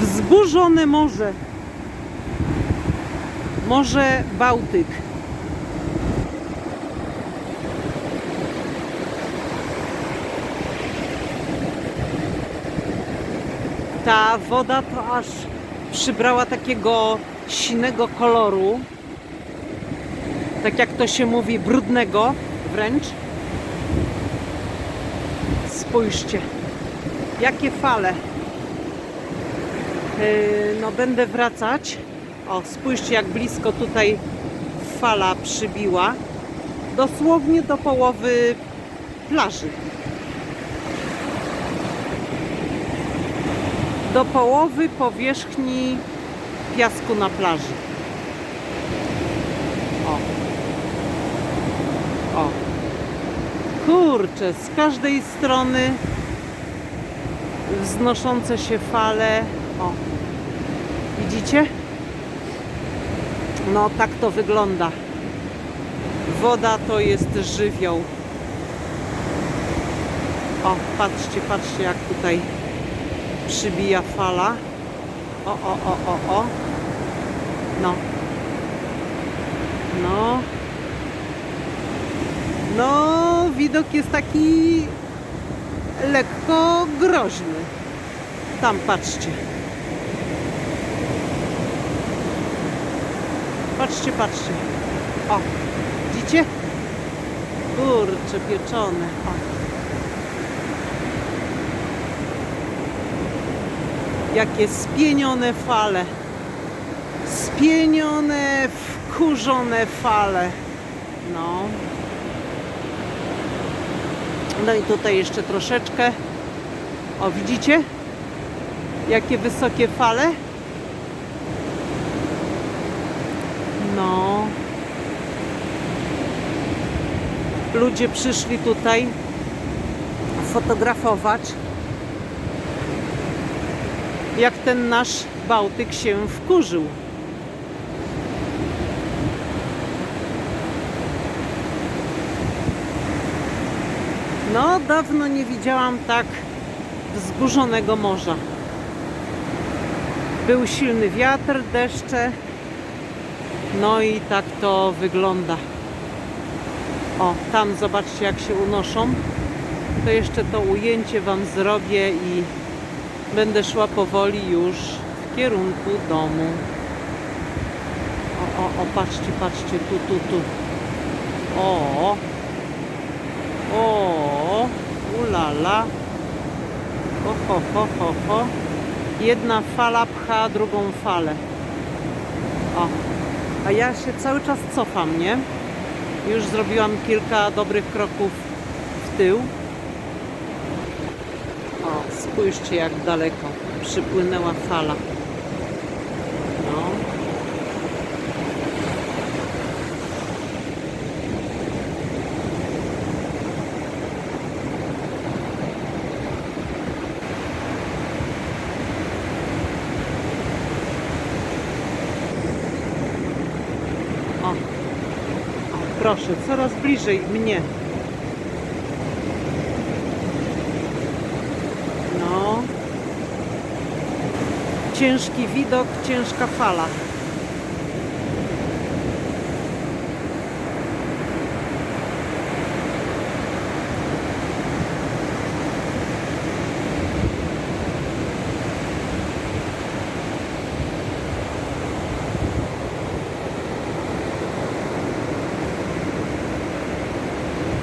Wzburzone morze. Morze Bałtyk. Ta woda to aż przybrała takiego sinego koloru. Tak jak to się mówi, brudnego wręcz. Spójrzcie, jakie fale. Yy, no będę wracać. O, spójrzcie jak blisko tutaj fala przybiła. Dosłownie do połowy plaży. Do połowy powierzchni piasku na plaży. O. O. Kurczę, z każdej strony wznoszące się fale. Widzicie? No tak to wygląda. Woda to jest żywioł. O, patrzcie, patrzcie jak tutaj przybija fala. O, o, o, o, o. No. No. No, widok jest taki lekko groźny. Tam patrzcie. Patrzcie, patrzcie. O, widzicie? Kurcze pieczone. O. Jakie spienione fale. Spienione, wkurzone fale. No. No i tutaj jeszcze troszeczkę. O, widzicie? Jakie wysokie fale? No. Ludzie przyszli tutaj fotografować, jak ten nasz Bałtyk się wkurzył. No, dawno nie widziałam tak wzburzonego morza. Był silny wiatr, deszcze. No i tak to wygląda. O, tam zobaczcie jak się unoszą. To jeszcze to ujęcie Wam zrobię i będę szła powoli już w kierunku domu. O, o, o, patrzcie, patrzcie, tu, tu, tu. O, o, ulala. Ho, ho, ho, ho, ho. Jedna fala pcha drugą falę. O, a ja się cały czas cofam, nie? Już zrobiłam kilka dobrych kroków w tył. O, spójrzcie jak daleko przypłynęła fala. No. O. o, proszę, coraz bliżej mnie. No. Ciężki widok, ciężka fala.